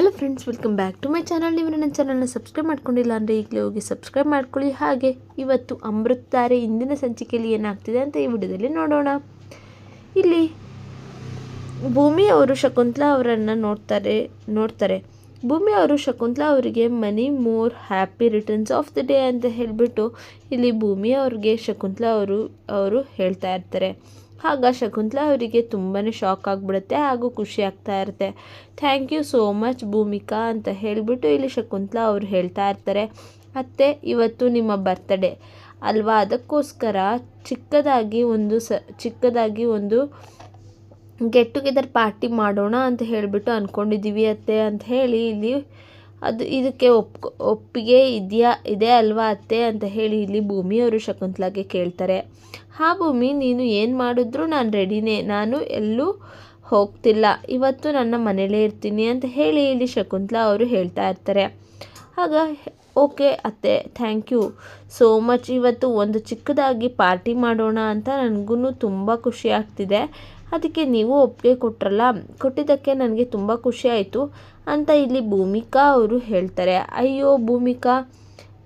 Hello friends welcome back to my channel ನೀವು ನನ್ನ ಚಾನಲ್ನ ಸಬ್ಸ್ಕ್ರೈಬ್ ಮಾಡ್ಕೊಂಡಿಲ್ಲ ಅಂದರೆ ಈಗಲೇ ಹೋಗಿ ಸಬ್ಸ್ಕ್ರೈಬ್ ಮಾಡ್ಕೊಳ್ಳಿ. ಹಾಗೆ ಇವತ್ತು ಅಮೃತಾರೆ ಇಂದಿನ ಸಂಚಿಕೆಯಲ್ಲಿ ಏನಾಗ್ತಿದೆ ಅಂತ ಈ ವಿಡಿಯೋದಲ್ಲಿ ನೋಡೋಣ. ಇಲ್ಲಿ ಭೂಮಿ ಅವರು ಶಕುಂತಲಾ ಅವರನ್ನು ನೋಡ್ತಾರೆ ನೋಡ್ತಾರೆ. ಭೂಮಿ ಅವರು ಶಕುಂತಲಾ ಅವರಿಗೆ many more happy returns of the day ಅಂತ ಹೇಳಿಬಿಟ್ಟು ಇಲ್ಲಿ ಭೂಮಿ ಅವ್ರಿಗೆ ಶಕುಂತಲಾ ಅವರು ಅವರು ಹೇಳ್ತಾ ಇರ್ತಾರೆ. ಆಗ ಶಕುಂತಲಾ ಅವರಿಗೆ ತುಂಬಾ ಶಾಕ್ ಆಗಿಬಿಡುತ್ತೆ ಹಾಗೂ ಖುಷಿ ಆಗ್ತಾ ಇರುತ್ತೆ. Thank you so much Bhoomika ಅಂತ ಹೇಳಿಬಿಟ್ಟು ಇಲ್ಲಿ ಶಕುಂತಲಾ ಅವರು ಹೇಳ್ತಾ ಇರ್ತಾರೆ. ಅತ್ತೆ ಇವತ್ತು ನಿಮ್ಮ ಬರ್ತಡೇ ಅಲ್ವಾ? ಅದಕ್ಕೋಸ್ಕರ ಚಿಕ್ಕದಾಗಿ ಒಂದು ಸ, ಚಿಕ್ಕದಾಗಿ ಒಂದು ಗೆಟ್ ಟುಗೆದರ್ ಪಾರ್ಟಿ ಮಾಡೋಣ ಅಂತ ಹೇಳಿಬಿಟ್ಟು ಅಂದ್ಕೊಂಡಿದ್ದೀವಿ ಅತ್ತೆ ಅಂತ ಹೇಳಿ ಇಲ್ಲಿ ಅದು ಇದಕ್ಕೆ ಒಪ್, ಒಪ್ಪಿಗೆ ಇದೆಯಾ, ಇದೆ ಅಲ್ವಾ ಅತ್ತೆ ಅಂತ ಹೇಳಿ ಇಲ್ಲಿ ಭೂಮಿಯವರು ಶಕುಂತಲಾಗೆ ಕೇಳ್ತಾರೆ. ಹಾ ಭೂಮಿ, ನೀನು ಏನು ಮಾಡಿದ್ರು ನಾನು ರೆಡಿನೇ. ನಾನು ಎಲ್ಲೂ ಹೋಗ್ತಿಲ್ಲ. ಇವತ್ತು ನನ್ನ ಮನೇಲೇ ಇರ್ತೀನಿ ಅಂತ ಹೇಳಿ ಇಲ್ಲಿ ಶಕುಂತಲಾ ಅವರು ಹೇಳ್ತಾ ಇರ್ತಾರೆ. ಆಗ ಓಕೆ ಅತ್ತೆ ಥ್ಯಾಂಕ್ ಯು ಸೋ ಮಚ್ ಇವತ್ತು ಒಂದು ಚಿಕ್ಕದಾಗಿ ಪಾರ್ಟಿ ಮಾಡೋಣ ಅಂತ ನನಗೂ ತುಂಬ ಖುಷಿ ಆಗ್ತಿದೆ. ಅದಕ್ಕೆ ನೀವು ಒಪ್ಪಿಗೆ ಕೊಟ್ರಲ್ಲ, ಕೊಟ್ಟಿದ್ದಕ್ಕೆ ನನಗೆ ತುಂಬ ಖುಷಿ ಆಯಿತು ಅಂತ ಇಲ್ಲಿ ಭೂಮಿಕಾ ಅವರು ಹೇಳ್ತಾರೆ. ಅಯ್ಯೋ ಭೂಮಿಕಾ,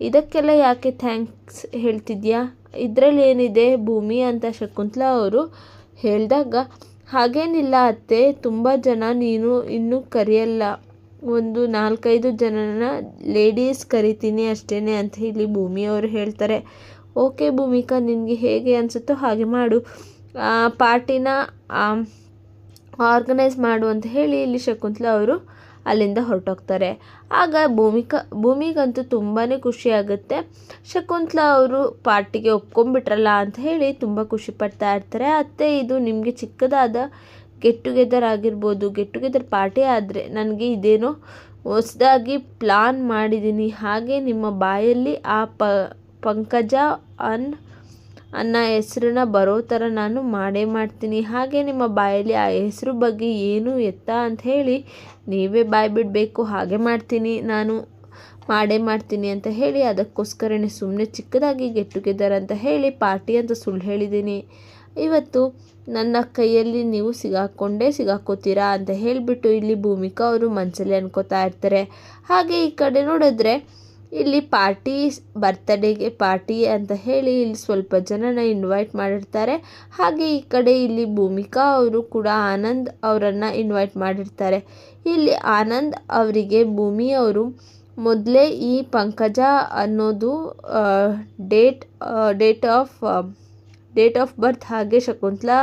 ಇದಕ್ಕೆಲ್ಲ ಯಾಕೆ ಥ್ಯಾಂಕ್ಸ್ ಹೇಳ್ತಿದ್ಯಾ? ಇದರಲ್ಲಿ ಏನಿದೆ? ಭೂಮಿ ಅಂತ ಶಕುಂತಲಾ ಅವರು ಹೇಳಿದಾಗ, ಹಾಗೇನಿಲ್ಲ ಅತ್ತೆ, ತುಂಬ ಜನ ನೀನು ಇನ್ನೂ ಕರೆಯಲ್ಲ. ಒಂದು ನಾಲ್ಕೈದು ಜನನ ಲೇಡೀಸ್ ಕರಿತೀನಿ ಅಷ್ಟೇ ಅಂತ ಇಲ್ಲಿ ಭೂಮಿಯವರು ಹೇಳ್ತಾರೆ. ಓಕೆ ಭೂಮಿಕಾ, ನಿನಗೆ ಹೇಗೆ ಅನಿಸುತ್ತೋ ಹಾಗೆ ಮಾಡು. ಪಾರ್ಟಿನ ಆರ್ಗನೈಸ್ ಮಾಡು ಅಂತ ಹೇಳಿ ಇಲ್ಲಿ ಶಕುಂತಲಾ ಅವರು ಅಲ್ಲಿಂದ ಹೊರಟೋಗ್ತಾರೆ. ಆಗ ಭೂಮಿಕಾ, ಭೂಮಿಗಂತೂ ತುಂಬಾ ಖುಷಿಯಾಗುತ್ತೆ. ಶಕುಂತಲಾ ಅವರು ಪಾರ್ಟಿಗೆ ಒಪ್ಕೊಂಡ್ಬಿಟ್ರಲ್ಲ ಅಂತ ಹೇಳಿ ತುಂಬ ಖುಷಿ ಪಡ್ತಾ ಇರ್ತಾರೆ. ಅತ್ತೆ, ಇದು ನಿಮಗೆ ಚಿಕ್ಕದಾದ ಗೆಟ್ ಟುಗೆದರ್ ಆಗಿರ್ಬೋದು, ಗೆಟ್ ಟುಗೆದರ್ ಪಾರ್ಟಿ ಆದರೆ ನನಗೆ ಇದೇನೋ ಹೊಸದಾಗಿ ಪ್ಲಾನ್ ಮಾಡಿದ್ದೀನಿ ಹಾಗೆ ನಿಮ್ಮ ಬಾಯಲ್ಲಿ ಆ ಪಂಕಜ ಅನ್ ಅನ್ನೋ ಹೆಸ್ರನ್ನ ಬರೋ ಥರ ನಾನು ಮಾಡೇ ಮಾಡ್ತೀನಿ. ಹಾಗೆ ನಿಮ್ಮ ಬಾಯಲ್ಲಿ ಆ ಹೆಸರು ಬಗ್ಗೆ ಏನು ಎತ್ತ ಅಂತ ಹೇಳಿ ನೀವೇ ಬಾಯಿ ಬಿಡಬೇಕು. ಹಾಗೆ ಮಾಡ್ತೀನಿ. ನಾನು ಮಾಡೇ ಮಾಡ್ತೀನಿ ಅಂತ ಹೇಳಿ ಅದಕ್ಕೋಸ್ಕರನೇ ಸುಮ್ಮನೆ ಚಿಕ್ಕದಾಗಿ ಗೆಟ್ ಟುಗೆದರ್ ಅಂತ ಹೇಳಿ ಪಾರ್ಟಿ ಅಂತ ಸುಳ್ಳು ಹೇಳಿದ್ದೀನಿ. ಇವತ್ತು ನನ್ನ ಕೈಯಲ್ಲಿ ನೀವು ಸಿಗಾಕೊಂಡೇ ಸಿಗಾಕೋತೀರಾ ಅಂತ ಹೇಳಿಬಿಟ್ಟು ಇಲ್ಲಿ ಭೂಮಿಕಾ ಅವರು ಮನಸ್ಸಲ್ಲಿ ಅನ್ಕೋತಾ ಇರ್ತಾರೆ. ಹಾಗೆ ಈ ಕಡೆ ನೋಡಿದ್ರೆ ಇಲ್ಲಿ ಪಾರ್ಟಿ ಬರ್ತಡೇಗೆ ಪಾರ್ಟಿ ಅಂತ ಹೇಳಿ ಇಲ್ಲಿ ಸ್ವಲ್ಪ ಜನನ ಇನ್ವೈಟ್ ಮಾಡಿರ್ತಾರೆ. ಹಾಗೆ ಈ ಕಡೆ ಇಲ್ಲಿ ಭೂಮಿಕಾ ಅವರು ಕೂಡ ಆನಂದ್ ಅವರನ್ನು ಇನ್ವೈಟ್ ಮಾಡಿರ್ತಾರೆ. ಇಲ್ಲಿ ಆನಂದ್ ಅವರಿಗೆ ಭೂಮಿ ಅವರು ಮೊದಲೇ ಈ ಪಂಕಜ ಅನ್ನೋದು date date of date of birth ಹಾಗೆ ಶಕುಂತಲಾ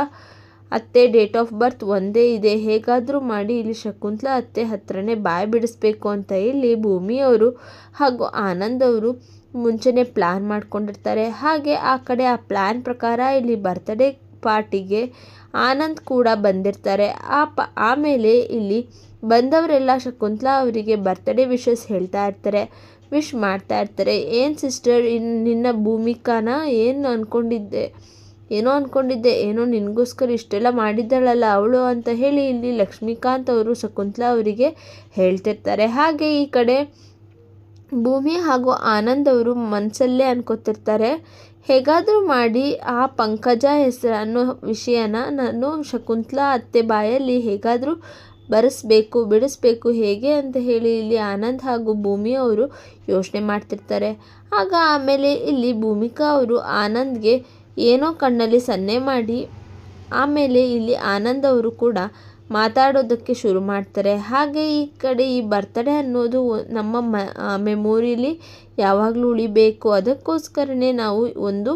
ಅತ್ತೆ ಡೇಟ್ ಆಫ್ ಬರ್ತ್ ಒಂದೇ ಇದೆ. ಹೇಗಾದರೂ ಮಾಡಿ ಇಲ್ಲಿ ಶಕುಂತಲ ಅತ್ತೆ ಹತ್ರನೇ ಬಾಯಿ ಬಿಡಿಸ್ಬೇಕು ಅಂತ ಇಲ್ಲಿ ಭೂಮಿಯವರು ಹಾಗೂ ಆನಂದ್ ಅವರು ಮುಂಚೆನೇ ಪ್ಲ್ಯಾನ್ ಮಾಡ್ಕೊಂಡಿರ್ತಾರೆ. ಹಾಗೆ ಆ ಕಡೆ ಆ ಪ್ಲ್ಯಾನ್ ಪ್ರಕಾರ ಇಲ್ಲಿ ಬರ್ತ್ಡೇ ಪಾರ್ಟಿಗೆ ಆನಂದ್ ಕೂಡ ಬಂದಿರ್ತಾರೆ. ಆ ಪ ಆಮೇಲೆ ಇಲ್ಲಿ ಬಂದವರೆಲ್ಲ ಶಕುಂತಲಾ ಅವರಿಗೆ ಬರ್ತ್ಡೇ ವಿಶಸ್ ಹೇಳ್ತಾ ಇರ್ತಾರೆ ವಿಶ್ ಮಾಡ್ತಾ ಇರ್ತಾರೆ. ಏನು ಸಿಸ್ಟರ್ ಇನ್ನು ನಿನ್ನ ಭೂಮಿಕಾನ ಏನು ಅಂದ್ಕೊಂಡಿದ್ದೆ ಏನೋ ಅಂದ್ಕೊಂಡಿದ್ದೆ ಏನೋ ನಿನಗೋಸ್ಕರ ಇಷ್ಟೆಲ್ಲ ಮಾಡಿದ್ದಾಳಲ್ಲ ಅವಳು ಅಂತ ಹೇಳಿ ಇಲ್ಲಿ ಲಕ್ಷ್ಮೀಕಾಂತ್ ಅವರು ಶಕುಂತಲಾ ಅವರಿಗೆ ಹೇಳ್ತಿರ್ತಾರೆ. ಹಾಗೆ ಈ ಕಡೆ ಭೂಮಿ ಹಾಗೂ ಆನಂದ್ ಅವರು ಮನಸ್ಸಲ್ಲೇ ಅನ್ಕೋತಿರ್ತಾರೆ. ಹೇಗಾದರೂ ಮಾಡಿ ಆ ಪಂಕಜ ಹೆಸರು ಅನ್ನೋ ವಿಷಯನ ನಾನು ಶಕುಂತಲಾ ಅತ್ತೆ ಬಾಯಲ್ಲಿ ಹೇಗಾದರೂ ಬರೆಸ್ಬೇಕು, ಬಿಡಿಸ್ಬೇಕು ಹೇಗೆ ಅಂತ ಹೇಳಿ ಇಲ್ಲಿ ಆನಂದ್ ಹಾಗೂ ಭೂಮಿ ಅವರು ಯೋಚನೆ ಮಾಡ್ತಿರ್ತಾರೆ. ಆಗ ಆಮೇಲೆ ಇಲ್ಲಿ ಭೂಮಿಕಾ ಅವರು ಆನಂದ್ಗೆ ಏನೋ ಕಣ್ಣಲ್ಲಿ ಸನ್ನೆ ಮಾಡಿ. ಆಮೇಲೆ ಇಲ್ಲಿ ಆನಂದ್ ಅವರು ಕೂಡ ಮಾತಾಡೋದಕ್ಕೆ ಶುರು ಮಾಡ್ತಾರೆ. ಹಾಗೆ ಈ ಕಡೆ ಈ ಬರ್ತಡೇ ಅನ್ನೋದು ನಮ್ಮ ಮ ಮೆಮೊರಿಲಿ ಯಾವಾಗಲೂ ಉಳಿಬೇಕು. ಅದಕ್ಕೋಸ್ಕರನೇ ನಾವು ಒಂದು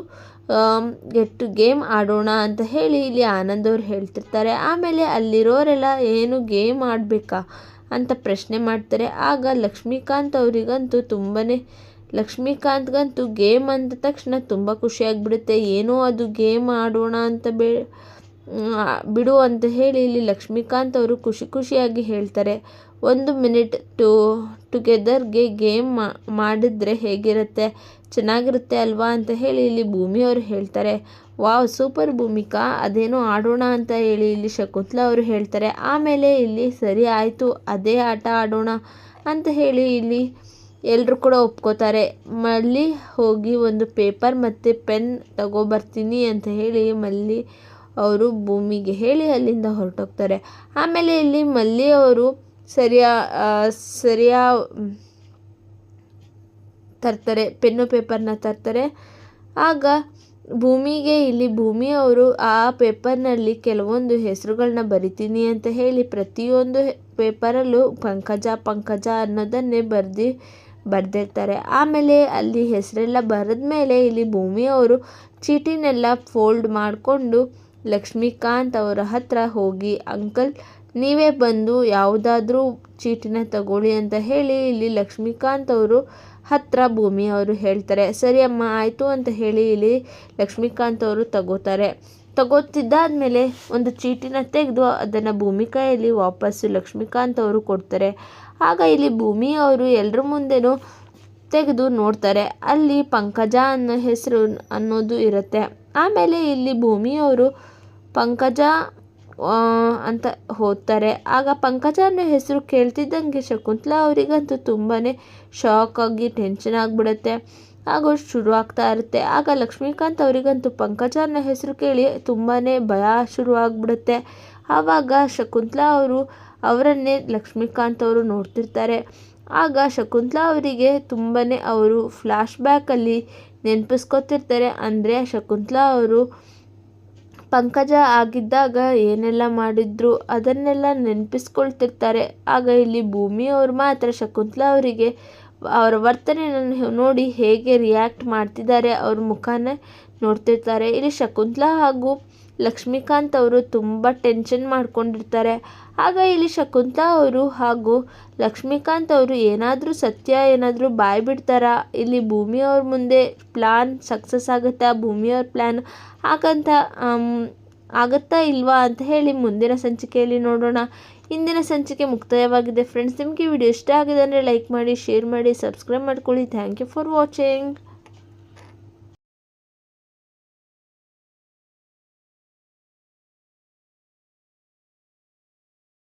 ಗೆಟ್ ಗೇಮ್ ಆಡೋಣ ಅಂತ ಹೇಳಿ ಇಲ್ಲಿ ಆನಂದ್ ಅವ್ರು ಹೇಳ್ತಿರ್ತಾರೆ. ಆಮೇಲೆ ಅಲ್ಲಿರೋರೆಲ್ಲ ಏನು ಗೇಮ್ ಆಡಬೇಕಾ ಅಂತ ಪ್ರಶ್ನೆ ಮಾಡ್ತಾರೆ. ಆಗ ಲಕ್ಷ್ಮೀಕಾಂತ್ ಅವರಿಗಂತೂ ತುಂಬಾ ಲಕ್ಷ್ಮೀಕಾಂತ್ಗಂತೂ ಗೇಮ್ ಅಂದ ತಕ್ಷಣ ತುಂಬ ಖುಷಿಯಾಗಿಬಿಡುತ್ತೆ ಏನೋ ಅದು ಗೇಮ್ ಆಡೋಣ ಅಂತ ಬೇ ಬಿಡು ಅಂತ ಹೇಳಿ ಇಲ್ಲಿ ಲಕ್ಷ್ಮೀಕಾಂತ್ ಅವರು ಖುಷಿ ಖುಷಿಯಾಗಿ ಹೇಳ್ತಾರೆ. ಒಂದು ಮಿನಿಟ್ ಟು, ಟುಗೆದರ್ಗೆ ಗೇಮ್ ಮಾಡಿದ್ರೆ ಹೇಗಿರುತ್ತೆ? ಚೆನ್ನಾಗಿರುತ್ತೆ ಅಲ್ವಾ ಅಂತ ಹೇಳಿ ಇಲ್ಲಿ ಭೂಮಿಯವರು ಹೇಳ್ತಾರೆ. ವಾವ್, ಸೂಪರ್ ಭೂಮಿಕಾ, ಅದೇನೋ ಆಡೋಣ ಅಂತ ಹೇಳಿ ಇಲ್ಲಿ ಶಕುಂತಲಾ ಅವರು ಹೇಳ್ತಾರೆ. ಆಮೇಲೆ ಇಲ್ಲಿ ಸರಿ ಆಯಿತು, ಅದೇ ಆಟ ಆಡೋಣ ಅಂತ ಹೇಳಿ ಇಲ್ಲಿ ಎಲ್ಲರೂ ಕೂಡ ಒಪ್ಕೋತಾರೆ. ಮಲ್ಲಿ ಹೋಗಿ ಒಂದು ಪೇಪರ್ ಮತ್ತು ಪೆನ್ ತಗೊಬರ್ತೀನಿ ಅಂತ ಹೇಳಿ ಮಲ್ಲಿ ಅವರು ಭೂಮಿಗೆ ಹೇಳಿ ಅಲ್ಲಿಂದ ಹೊರಟೋಗ್ತಾರೆ. ಆಮೇಲೆ ಇಲ್ಲಿ ಮಲ್ಲಿ ಅವರು ಸರಿಯಾ ಸರಿಯ ತರ್ತಾರೆ, ಪೆನ್ನು ಪೇಪರ್ನ ತರ್ತಾರೆ. ಆಗ ಭೂಮಿಗೆ ಇಲ್ಲಿ ಭೂಮಿ ಅವರು ಆ ಪೇಪರ್ನಲ್ಲಿ ಕೆಲವೊಂದು ಹೆಸರುಗಳನ್ನ ಬರಿತೀನಿ ಅಂತ ಹೇಳಿ ಪ್ರತಿಯೊಂದು ಪೇಪರಲ್ಲೂ ಪಂಕಜ ಪಂಕಜ ಅನ್ನೋದನ್ನೇ ಬರೆದು ಬರೆದಿರ್ತಾರೆ. ಆಮೇಲೆ ಅಲ್ಲಿ ಹೆಸರೆಲ್ಲ ಬರೆದ ಮೇಲೆ ಇಲ್ಲಿ ಭೂಮಿ ಅವರು ಚೀಟಿನೆಲ್ಲ ಫೋಲ್ಡ್ ಮಾಡಿಕೊಂಡು ಲಕ್ಷ್ಮೀಕಾಂತ್ ಅವರ ಹತ್ರ ಹೋಗಿ, ಅಂಕಲ್, ನೀವೇ ಬಂದು ಯಾವುದಾದ್ರೂ ಚೀಟಿನ ತಗೊಳ್ಳಿ ಅಂತ ಹೇಳಿ ಇಲ್ಲಿ ಲಕ್ಷ್ಮೀಕಾಂತ್ ಅವರು ಹತ್ರ ಭೂಮಿ ಅವರು ಹೇಳ್ತಾರೆ. ಸರಿ ಅಮ್ಮ, ಆಯಿತು ಅಂತ ಹೇಳಿ ಇಲ್ಲಿ ಲಕ್ಷ್ಮೀಕಾಂತ್ ಅವರು ತಗೋತಾರೆ. ತಗೋತಿದ್ದಾದ್ಮೇಲೆ ಒಂದು ಚೀಟಿನ ತೆಗೆದು ಅದನ್ನು ಭೂಮಿ ಕೈಯಲ್ಲಿ ವಾಪಸ್ಸು ಲಕ್ಷ್ಮೀಕಾಂತ್ ಅವರು ಕೊಡ್ತಾರೆ. ಆಗ ಇಲ್ಲಿ ಭೂಮಿ ಅವರು ಎಲ್ಲರ ಮುಂದೆನೂ ತೆಗೆದು ನೋಡ್ತಾರೆ. ಅಲ್ಲಿ ಪಂಕಜ ಅನ್ನೋ ಹೆಸರು ಅನ್ನೋದು ಇರುತ್ತೆ. ಆಮೇಲೆ ಇಲ್ಲಿ ಭೂಮಿಯವರು ಪಂಕಜ ಅಂತ ಹೋಗ್ತಾರೆ. ಆಗ ಪಂಕಜ ಅನ್ನೋ ಹೆಸರು ಕೇಳ್ತಿದ್ದಂಗೆ ಶಕುಂತಲಾ ಅವರಿಗಂತೂ ತುಂಬಾ ಶಾಕ್ ಆಗಿ ಟೆನ್ಷನ್ ಆಗಿಬಿಡುತ್ತೆ. ಹಾಗೂ ಶುರು ಆಗ್ತಾ ಇರುತ್ತೆ. ಆಗ ಲಕ್ಷ್ಮೀಕಾಂತ್ ಅವರಿಗಂತೂ ಪಂಕಜ ಅನ್ನೋ ಹೆಸರು ಕೇಳಿ ತುಂಬಾ ಭಯ ಶುರು ಆಗಿಬಿಡುತ್ತೆ. ಆವಾಗ ಶಕುಂತಲಾ ಅವರು ಅವರನ್ನೇ ಲಕ್ಷ್ಮೀಕಾಂತ್ ಅವರು ನೋಡ್ತಿರ್ತಾರೆ. ಆಗ ಶಕುಂತಲಾ ಅವರಿಗೆ ತುಂಬಾ ಅವರು ಫ್ಲ್ಯಾಶ್ ಬ್ಯಾಕಲ್ಲಿ ನೆನಪಿಸ್ಕೊತಿರ್ತಾರೆ. ಅಂದರೆ ಶಕುಂತಲಾ ಅವರು ಪಂಕಜ ಆಗಿದ್ದಾಗ ಏನೆಲ್ಲ ಮಾಡಿದ್ರು ಅದನ್ನೆಲ್ಲ ನೆನಪಿಸ್ಕೊಳ್ತಿರ್ತಾರೆ. ಆಗ ಇಲ್ಲಿ ಭೂಮಿ ಅವರು ಮಾತ್ರ ಶಕುಂತಲಾ ಅವರಿಗೆ ಅವರ ವರ್ತನೆಯನ್ನು ನೋಡಿ ಹೇಗೆ ರಿಯಾಕ್ಟ್ ಮಾಡ್ತಿದ್ದಾರೆ ಅವ್ರ ಮುಖಾನ ನೋಡ್ತಿರ್ತಾರೆ. ಇಲ್ಲಿ ಶಕುಂತಲಾ ಹಾಗೂ ಲಕ್ಷ್ಮೀಕಾಂತ್ ಅವರು ತುಂಬ ಟೆನ್ಷನ್ ಮಾಡ್ಕೊಂಡಿರ್ತಾರೆ. ಆಗ ಇಲ್ಲಿ ಶಕುಂತಲಾ ಅವರು ಹಾಗೂ ಲಕ್ಷ್ಮೀಕಾಂತ್ ಅವರು ಏನಾದರೂ ಸತ್ಯ, ಏನಾದರೂ ಬಾಯಿ ಬಿಡ್ತಾರಾ? ಇಲ್ಲಿ ಭೂಮಿ ಅವ್ರ ಮುಂದೆ ಪ್ಲಾನ್ ಸಕ್ಸಸ್ ಆಗುತ್ತಾ? ಭೂಮಿಯವ್ರ ಪ್ಲ್ಯಾನ್ ಹಾಗಂತ ಆಗುತ್ತಾ ಇಲ್ವಾ ಅಂತ ಹೇಳಿ ಮುಂದಿನ ಸಂಚಿಕೆಯಲ್ಲಿ ನೋಡೋಣ. ಇಂದಿನ ಸಂಚಿಕೆ ಮುಕ್ತಾಯವಾಗಿದೆ. ಫ್ರೆಂಡ್ಸ್ ನಿಮಗೆ ವಿಡಿಯೋ ಇಷ್ಟ ಆಗಿದೆ ಅಂದರೆ ಲೈಕ್ ಮಾಡಿ ಶೇರ್ ಮಾಡಿ ಸಬ್ಸ್ಕ್ರೈಬ್ ಮಾಡ್ಕೊಳ್ಳಿ. Thank you for watching